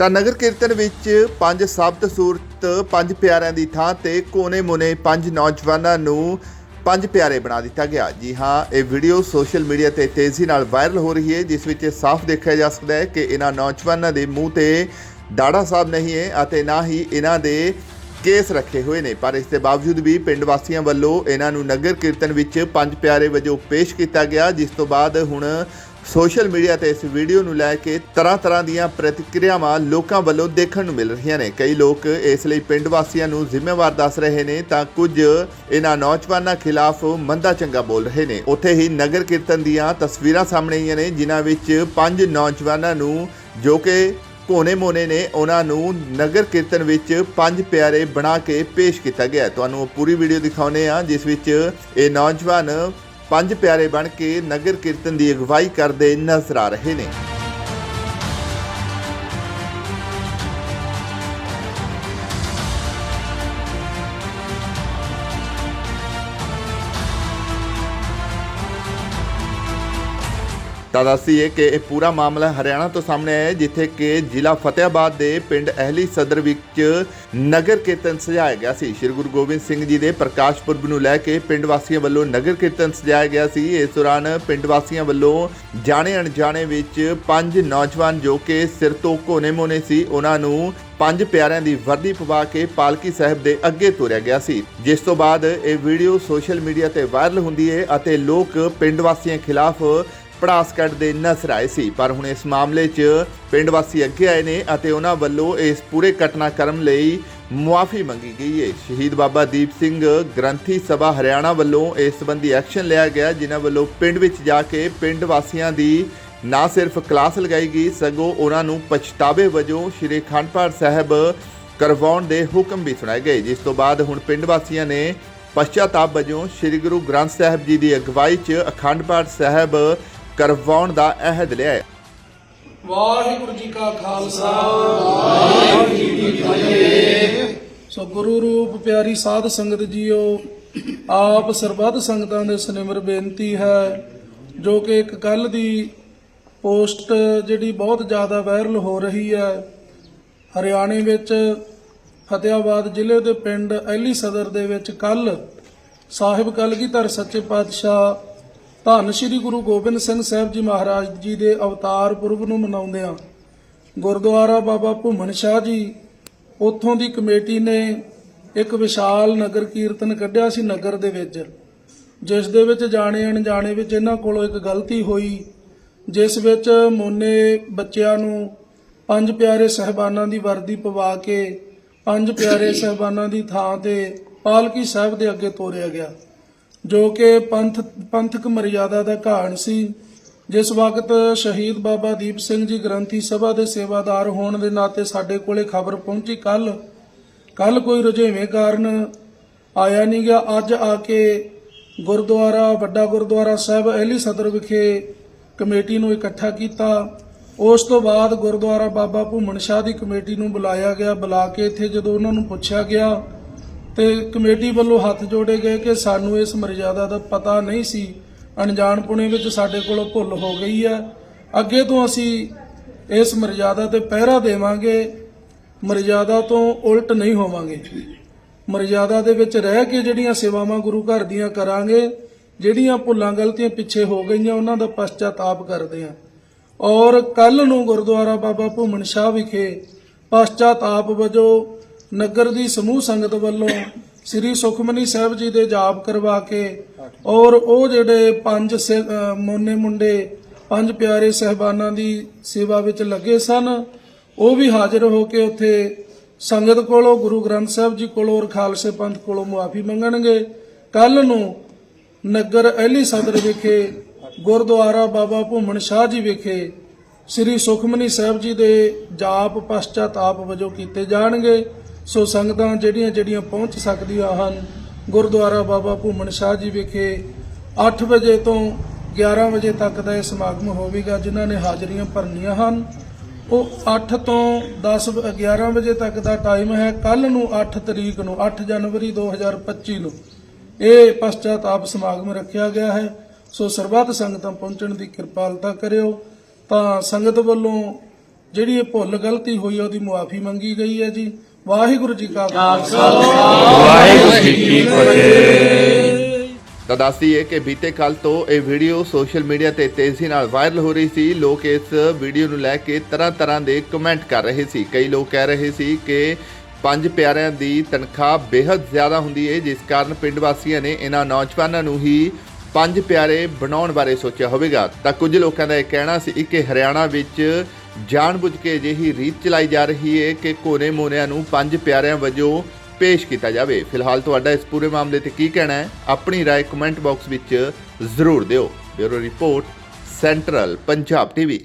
ਤਾਂ ਨਗਰ ਕੀਰਤਨ ਵਿੱਚ ਪੰਜ ਸਬਤ ਸੂਰਤ, ਪੰਜ ਪਿਆਰਿਆਂ ਦੀ ਥਾਂ ਤੇ ਕੋਨੇ ਮੋਨੇ ਪੰਜ ਨੌਜਵਾਨਾਂ ਨੂੰ ਪੰਜ ਪਿਆਰੇ ਬਣਾ ਦਿੱਤਾ ਗਿਆ। ਜੀ ਹਾਂ, ਇਹ ਵੀਡੀਓ ਸੋਸ਼ਲ ਮੀਡੀਆ ਤੇ ਤੇਜ਼ੀ ਨਾਲ ਵਾਇਰਲ ਹੋ ਰਹੀ ਹੈ, ਜਿਸ ਵਿੱਚ ਸਾਫ਼ ਦੇਖਿਆ ਜਾ ਸਕਦਾ ਹੈ ਕਿ ਇਹਨਾਂ ਨੌਜਵਾਨਾਂ ਦੇ ਮੂੰਹ ਤੇ ਦਾੜਾ ਸਾਹਿਬ ਨਹੀਂ ਹੈ ਅਤੇ ਨਾ ਹੀ ਇਹਨਾਂ ਦੇ ਕੇਸ ਰੱਖੇ ਹੋਏ ਨੇ। ਪਰ ਇਸ ਦੇ ਬਾਵਜੂਦ ਵੀ ਪਿੰਡ ਵਾਸੀਆਂ ਵੱਲੋਂ ਇਹਨਾਂ ਨੂੰ ਨਗਰ ਕੀਰਤਨ ਵਿੱਚ ਪੰਜ ਪਿਆਰੇ ਵਜੋਂ ਪੇਸ਼ ਕੀਤਾ ਗਿਆ, ਜਿਸ ਤੋਂ ਬਾਅਦ ਹੁਣ ਸੋਸ਼ਲ ਮੀਡੀਆ ਤੇ ਇਸ ਵੀਡੀਓ ਨੂੰ ਲੈ ਕੇ ਤਰ੍ਹਾਂ ਤਰ੍ਹਾਂ ਦੀਆਂ ਪ੍ਰਤੀਕਿਰਿਆਵਾਂ ਲੋਕਾਂ ਵੱਲੋਂ ਦੇਖਣ ਨੂੰ ਮਿਲ ਰਹੀਆਂ ਨੇ। ਕਈ ਲੋਕ ਇਸ ਲਈ ਪਿੰਡ ਵਾਸੀਆਂ ਨੂੰ ਜ਼ਿੰਮੇਵਾਰ ਦੱਸ ਰਹੇ ਨੇ ਤਾਂ ਕੁਝ ਇਹਨਾਂ ਨੌਜਵਾਨਾਂ ਖਿਲਾਫ ਮੰਦਾ ਚੰਗਾ ਬੋਲ ਰਹੇ ਨੇ। ਉੱਥੇ ਹੀ ਨਗਰ ਕੀਰਤਨ ਦੀਆਂ ਤਸਵੀਰਾਂ ਸਾਹਮਣੇ ਆਈਆਂ ਨੇ, ਜਿਨ੍ਹਾਂ ਵਿੱਚ ਪੰਜ ਨੌਜਵਾਨਾਂ ਨੂੰ ਜੋ ਕਿ ਕੋਨੇ ਮੋਨੇ ਨੇ, ਉਹਨਾਂ ਨੂੰ ਨਗਰ ਕੀਰਤਨ ਵਿੱਚ ਪੰਜ ਪਿਆਰੇ ਬਣਾ ਕੇ ਪੇਸ਼ ਕੀਤਾ ਗਿਆ ਤੁਹਾਨੂੰ ਉਹ ਪੂਰੀ ਵੀਡੀਓ ਦਿਖਾਉਨੇ ਆ ਜਿਸ ਵਿੱਚ ਇਹ ਨੌਜਵਾਨ ਪੰਜ ਪਿਆਰੇ ਬਣ ਕੇ ਨਗਰ ਕੀਰਤਨ ਦੀ ਅਗਵਾਈ ਕਰਦੇ ਨਜ਼ਰ ਆ ਰਹੇ ਨੇ। ਤਾਂ ਦੱਸੀਏ ਕਿ ਇਹ ਪੂਰਾ ਮਾਮਲਾ ਹਰਿਆਣਾ ਤੋਂ ਸਾਹਮਣੇ ਆਇਆ ਜਿੱਥੇ ਕਿ ਜ਼ਿਲ੍ਹਾ ਫਤਿਆਬਾਦ ਦੇ ਪਿੰਡ ਅਹਲੀ ਸਦਰ ਵਿੱਚ ਨਗਰ ਕੀਰਤਨ ਸਜਾਇਆ ਗਿਆ ਸੀ। ਸ੍ਰੀ ਗੁਰੂ ਗੋਬਿੰਦ ਸਿੰਘ ਜੀ ਦੇ ਪ੍ਰਕਾਸ਼ ਪੁਰਬ ਨੂੰ ਲੈ ਕੇ ਪਿੰਡ ਵਾਸੀਆਂ ਵੱਲੋਂ ਨਗਰ ਕੀਰਤਨ ਸਜਾਇਆ ਗਿਆ ਸੀ। ਇਸ ਦੌਰਾਨ ਪਿੰਡ ਵਾਸੀਆਂ ਵੱਲੋਂ ਜਾਣੇ ਅਣਜਾਣੇ ਵਿੱਚ ਪੰਜ ਨੌਜਵਾਨ ਜੋ ਕਿ ਸਿਰ ਤੋਂ ਕੋਨੇ ਮੋਨੇ ਸੀ, ਉਹਨਾਂ ਨੂੰ ਪੰਜ ਪਿਆਰਿਆਂ ਦੀ ਵਰਦੀ ਪਵਾ ਕੇ ਪਾਲਕੀ ਸਾਹਿਬ ਦੇ ਅੱਗੇ ਤੋਰਿਆ ਗਿਆ ਸੀ। ਜਿਸ ਤੋਂ ਬਾਅਦ ਇਹ ਵੀਡੀਓ ਸੋਸ਼ਲ ਮੀਡੀਆ ਤੇ ਵਾਇਰਲ ਹੁੰਦੀ ਹੈ ਅਤੇ ਲੋਕ ਪਿੰਡ ਵਾਸੀਆਂ ਖਿਲਾਫ ਪੜਾਸ ਕੱਢਦੇ ਨਜ਼ਰ ਆਏ ਸੀ। ਪਰ ਹੁਣ ਇਸ ਮਾਮਲੇ 'ਚ ਪਿੰਡ ਵਾਸੀ ਅੱਗੇ ਆਏ ਨੇ ਅਤੇ ਉਹਨਾਂ ਵੱਲੋਂ ਇਸ ਪੂਰੇ ਘਟਨਾਕ੍ਰਮ ਲਈ ਮੁਆਫੀ ਮੰਗੀ ਗਈ ਹੈ ਸ਼ਹੀਦ ਬਾਬਾ ਦੀਪ ਸਿੰਘ ਗ੍ਰੰਥੀ ਸਭਾ ਹਰਿਆਣਾ ਵੱਲੋਂ ਇਸ ਸੰਬੰਧੀ ਐਕਸ਼ਨ ਲਿਆ ਗਿਆ, ਜਿਨ੍ਹਾਂ ਵੱਲੋਂ ਪਿੰਡ ਵਿੱਚ ਜਾ ਕੇ ਪਿੰਡ ਵਾਸੀਆਂ ਦੀ ਨਾ ਸਿਰਫ ਕਲਾਸ ਲਗਾਈ ਗਈ, ਸਗੋਂ ਉਹਨਾਂ ਨੂੰ ਪਛਤਾਵੇ ਵਜੋਂ ਸ਼੍ਰੀ ਅਖੰਡ ਪਾਠ ਸਾਹਿਬ ਕਰਵਾਉਣ ਦੇ ਹੁਕਮ ਵੀ ਸੁਣਾਏ ਗਏ। ਜਿਸ ਤੋਂ ਬਾਅਦ ਹੁਣ ਪਿੰਡ ਵਾਸੀਆਂ ਨੇ ਪਛਤਾਪ ਵਜੋਂ ਸ੍ਰੀ ਗੁਰੂ ਗ੍ਰੰਥ ਸਾਹਿਬ ਜੀ ਦੀ ਅਗਵਾਈ 'ਚ ਅਖੰਡ ਪਾਠ ਸਾਹਿਬ ਕਰਵਾਉਣ ਦਾ ਅਹਿਦ ਲਿਆ ਹੈ। ਵਾਹਿਗੁਰੂ ਜੀ ਕਾ ਖਾਲਸਾ। ਵਾਹਿਗੁਰੂ ਜੀ ਕੀ ਫਤਿਹ ਸੋ ਗੁਰੂ ਰੂਪ ਪਿਆਰੀ ਸਾਧ ਸੰਗਤ ਜੀਓ, ਆਪ ਸਰਬੱਤ ਸੰਗਤਾਂ ਦੇ ਸਨਿਮਰ ਬੇਨਤੀ ਹੈ, ਜੋ ਕਿ ਇੱਕ ਕੱਲ ਦੀ ਪੋਸਟ ਜਿਹੜੀ ਬਹੁਤ ਜ਼ਿਆਦਾ ਵਾਇਰਲ ਹੋ ਰਹੀ ਹੈ, ਹਰਿਆਣੇ ਵਿੱਚ, ਫਤਿਆਬਾਦ ਜ਼ਿਲ੍ਹੇ ਦੇ ਪਿੰਡ ਐਲੀ ਸਦਰ ਦੇ ਵਿੱਚ ਕੱਲ ਸਾਹਿਬ ਕਲਗੀਧਰ ਸੱਚੇ ਪਾਤਸ਼ਾਹ ਧੰਨ ਸ਼੍ਰੀ ਗੁਰੂ ਗੋਬਿੰਦ ਸਿੰਘ ਸਾਹਿਬ ਜੀ ਮਹਾਰਾਜ ਜੀ ਦੇ ਅਵਤਾਰ ਪੁਰਬ ਨੂੰ ਮਨਾਉਂਦੇ ਆ ਗੁਰਦੁਆਰਾ ਬਾਬਾ ਭੁੰਮਣ ਸ਼ਾਹ ਜੀ, ਉੱਥੋਂ ਦੀ ਕਮੇਟੀ ਨੇ ਇੱਕ ਵਿਸ਼ਾਲ ਨਗਰ ਕੀਰਤਨ ਕੱਢਿਆ ਸੀ ਨਗਰ ਦੇ ਵਿੱਚ, ਜਿਸ ਦੇ ਵਿੱਚ ਜਾਣੇ ਅਣਜਾਣੇ ਵਿੱਚ ਇਹਨਾਂ ਕੋਲੋਂ ਇੱਕ ਗਲਤੀ ਹੋਈ, ਜਿਸ ਵਿੱਚ ਮੋਨੇ ਬੱਚਿਆਂ ਨੂੰ ਪੰਜ ਪਿਆਰੇ ਸਹਿਬਾਨਾਂ ਦੀ ਵਰਦੀ ਪਵਾ ਕੇ, ਪੰਜ ਪਿਆਰੇ ਸਹਿਬਾਨਾਂ ਦੀ ਥਾਂ ਤੇ ਪਾਲਕੀ ਸਾਹਿਬ ਦੇ ਅੱਗੇ ਤੋਰਿਆ ਗਿਆ। ਜੋ ਕਿ ਪੰਥ, ਪੰਥਕ ਮਰਿਆਦਾ ਦਾ ਘਾਣ ਸੀ, ਜਿਸ ਵਕਤ ਸ਼ਹੀਦ ਬਾਬਾ ਦੀਪ ਸਿੰਘ ਜੀ ਗ੍ਰੰਥੀ ਸਭਾ ਦੇ ਸੇਵਾਦਾਰ ਹੋਣ ਦੇ ਨਾਤੇ ਸਾਡੇ ਕੋਲੇ ਖਬਰ ਪਹੁੰਚੀ ਕੱਲ ਕੱਲ ਕੋਈ ਰੁਝੇਵੇਂ ਕਾਰਨ ਆਇਆ ਨਹੀਂ ਗਿਆ। ਅੱਜ ਆ ਕੇ ਗੁਰਦੁਆਰਾ, ਵੱਡਾ ਗੁਰਦੁਆਰਾ ਸਾਹਿਬ, ਅਹਿਲੀ ਸਦਰ ਵਿਖੇ ਕਮੇਟੀ ਨੂੰ ਇਕੱਠਾ ਕੀਤਾ। ਉਸ ਤੋਂ ਬਾਅਦ ਗੁਰਦੁਆਰਾ ਬਾਬਾ ਭੂਮਣ ਸ਼ਾਹ ਦੀ ਕਮੇਟੀ ਨੂੰ ਬੁਲਾਇਆ ਗਿਆ। ਬੁਲਾ ਕੇ ਇੱਥੇ ਜਦੋਂ ਉਹਨਾਂ ਨੂੰ ਪੁੱਛਿਆ ਗਿਆ ਤੇ ਕਮੇਟੀ ਵੱਲੋਂ ਹੱਥ ਜੋੜੇ ਗਏ ਕਿ ਸਾਨੂੰ ਇਸ ਮਰਜ਼ਾਦਾ ਦਾ ਪਤਾ ਨਹੀਂ ਸੀ। ਅਣਜਾਣਪੁਣੇ ਵਿੱਚ ਸਾਡੇ ਕੋਲੋਂ ਭੁੱਲ ਹੋ ਗਈ ਹੈ। ਅੱਗੇ ਤੋਂ ਅਸੀਂ ਇਸ ਮਰਜ਼ਾਦਾ ਤੇ ਪਹਿਰਾ ਦੇਵਾਂਗੇ। ਮਰਜ਼ਾਦਾ ਤੋਂ ਉਲਟ ਨਹੀਂ ਹੋਵਾਂਗੇ। ਮਰਜ਼ਾਦਾ ਦੇ ਵਿੱਚ ਰਹਿ ਕੇ ਜਿਹੜੀਆਂ ਸੇਵਾਵਾਂ ਗੁਰੂ ਘਰ ਦੀਆਂ ਕਰਾਂਗੇ, ਜਿਹੜੀਆਂ ਭੁੱਲਾਂ ਗਲਤੀਆਂ ਪਿੱਛੇ ਹੋ ਗਈਆਂ, ਉਹਨਾਂ ਦਾ ਪਛਤਾਤਾਪ ਕਰਦੇ ਆਂ ਔਰ ਕੱਲ ਨੂੰ ਗੁਰਦੁਆਰਾ ਬਾਬਾ ਭੂਮਣ ਸ਼ਾਹ ਵਿਖੇ ਪਛਤਾਤਾਪ ਵਜੋਂ ਨਗਰ ਦੀ ਸਮੂਹ ਸੰਗਤ ਵੱਲੋਂ ਸ੍ਰੀ ਸੁਖਮਨੀ ਸਾਹਿਬ ਜੀ ਦੇ ਜਾਪ ਕਰਵਾ ਕੇ ਔਰ ਉਹ ਜਿਹੜੇ ਪੰਜ ਸਿ- ਮੋਨੇ ਮੁੰਡੇ, ਪੰਜ ਪਿਆਰੇ ਸਹਿਬਾਨਾਂ ਦੀ ਸੇਵਾ ਵਿੱਚ ਲੱਗੇ ਸਨ, ਉਹ ਵੀ ਹਾਜ਼ਰ ਹੋ ਕੇ ਉੱਥੇ ਸੰਗਤ ਕੋਲੋਂ, ਗੁਰੂ ਗ੍ਰੰਥ ਸਾਹਿਬ ਜੀ ਕੋਲੋਂ ਔਰ ਖਾਲਸੇ ਪੰਥ ਕੋਲੋਂ ਮੁਆਫੀ ਮੰਗਣਗੇ। ਕੱਲ ਨੂੰ ਨਗਰ ਅਹਿਲੀ ਸਦਰ ਵਿਖੇ, ਗੁਰਦੁਆਰਾ ਬਾਬਾ ਭੂਮਣ ਸ਼ਾਹ ਜੀ ਵਿਖੇ ਸ੍ਰੀ ਸੁਖਮਨੀ ਸਾਹਿਬ ਜੀ ਦੇ ਜਾਪ ਪਸ਼ਚਾਤਾਪ ਵਜੋਂ ਕੀਤੇ ਜਾਣਗੇ। ਸੋ ਸੰਗਤਾਂ ਜਿਹੜੀਆਂ ਜਿਹੜੀਆਂ ਪਹੁੰਚ ਸਕਦੀਆਂ ਹਨ, ਗੁਰਦੁਆਰਾ ਬਾਬਾ ਭੂਮਣ ਸ਼ਾਹ ਜੀ ਵਿਖੇ 8 ਵਜੇ ਤੋਂ 11 ਵਜੇ ਤੱਕ ਦਾ ਇਹ ਸਮਾਗਮ ਹੋਵੇਗਾ, ਜਿਨ੍ਹਾਂ ਨੇ ਹਾਜ਼ਰੀਆਂ ਭਰਨੀਆਂ ਹਨ। ਉਹ 8 ਤੋਂ 10 ਵ- 11 ਵਜੇ ਤੱਕ ਦਾ ਟਾਈਮ ਹੈ। ਕੱਲ ਨੂੰ 8 ਤਰੀਕ ਨੂੰ 8 ਜਨਵਰੀ 2025 ਨੂੰ ਇਹ ਪਛਤਾਤਾਪ ਸਮਾਗਮ ਰੱਖਿਆ ਗਿਆ ਹੈ। ਸੋ ਸਰਬੱਤ ਸੰਗਤਾਂ ਪਹੁੰਚਣ ਦੀ ਕਿਰਪਾਲਤਾ ਕਰਿਓ। ਤਾਂ ਸੰਗਤ ਵੱਲੋਂ ਜਿਹੜੀ ਇਹ ਭੁੱਲ ਗਲਤੀ ਹੋਈ ਉਹਦੀ ਮੁਆਫੀ ਮੰਗੀ ਗਈ ਹੈ ਜੀ। ਵਾਹਿਗੁਰੂ ਜੀ ਕਾ ਖਾਲਸਾ। ਵਾਹਿਗੁਰੂ ਜੀ ਕੀ ਫਤਿਹ। ਤਾਂ ਦੱਸਦੀਏ ਕਿ ਬੀਤੇ ਕੱਲ ਤੋਂ ਇਹ ਵੀਡੀਓ ਸੋਸ਼ਲ ਮੀਡੀਆ ਤੇ ਤੇਜ਼ੀ ਨਾਲ ਵਾਇਰਲ ਹੋ ਰਹੀ ਸੀ। ਲੋਕ ਇਸ ਵੀਡੀਓ ਨੂੰ ਲੈ ਕੇ ਤਰ੍ਹਾਂ ਤਰ੍ਹਾਂ ਦੇ ਕਮੈਂਟ ਕਰ ਰਹੇ ਸੀ। ਕਈ ਲੋਕ ਕਹਿ ਰਹੇ ਸੀ ਕਿ ਪੰਜ ਪਿਆਰਿਆਂ ਦੀ ਤਨਖਾਹ ਬੇहद ਜ਼ਿਆਦਾ ਹੁੰਦੀ ਹੈ ਜਿਸ ਕਾਰਨ ਪਿੰਡ ਵਾਸੀਆਂ ਨੇ ਇਹਨਾਂ ਨੌਜਵਾਨਾਂ ਨੂੰ ਹੀ ਪੰਜ ਪਿਆਰੇ ਬਣਾਉਣ ਬਾਰੇ ਸੋਚਿਆ ਹੋਵੇਗਾ। ਤਾਂ ਕੁਝ ਲੋਕਾਂ ਦਾ ਇਹ ਕਹਿਣਾ ਸੀ ਕਿ ਹਰਿਆਣਾ ਵਿੱਚ ਜਾਣਬੁੱਝ ਕੇ ਅਜਿਹੀ ਰੀਤ ਚਲਾਈ ਜਾ ਰਹੀ ਹੈ ਕਿ ਕੋਨੇ ਮੋਨਿਆਂ ਨੂੰ ਪੰਜ ਪਿਆਰਿਆਂ ਵਜੋਂ ਪੇਸ਼ ਕੀਤਾ ਜਾਵੇ ਫਿਲਹਾਲ ਤੁਹਾਡਾ ਇਸ ਪੂਰੇ ਮਾਮਲੇ ਤੇ ਕੀ ਕਹਿਣਾ ਹੈ ਆਪਣੀ رائے ਕਮੈਂਟ ਬਾਕਸ ਵਿੱਚ ਜ਼ਰੂਰ ਦਿਓ bureau report central Punjab TV